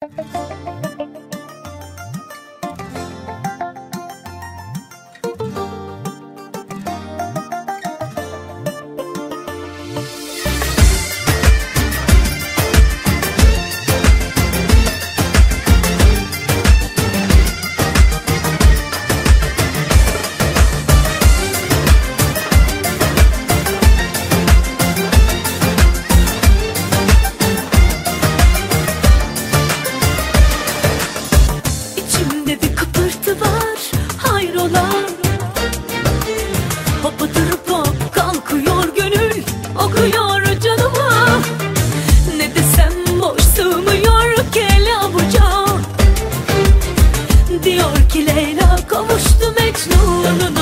Música sokuyor canıma. Ne desem boş sığmıyor kelabuca Diyor ki Leyla kavuştu Mecnun'un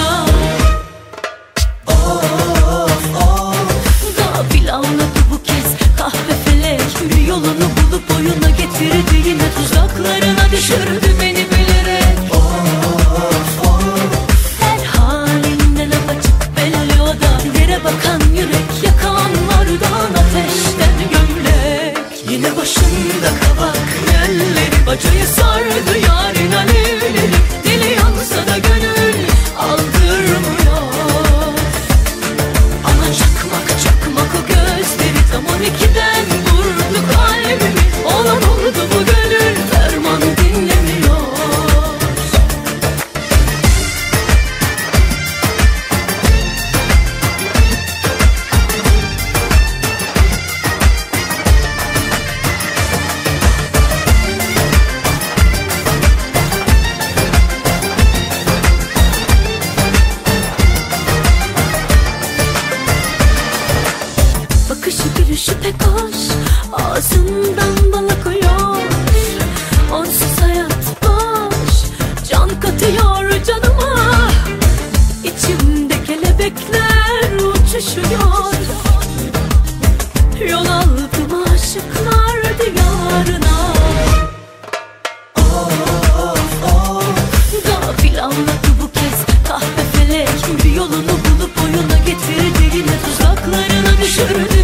şüphe koş. Ağzından bal akıyor Onsuz hayat boş. Can katıyor canıma. İçimde kelebekler uçuşuyor. Yol aldım aşıklar diyarına. Gafil anladı bu kez. Kahpe felek Bir yolunu bulup oyuna getirdi yine tuzaklarına düşürdü.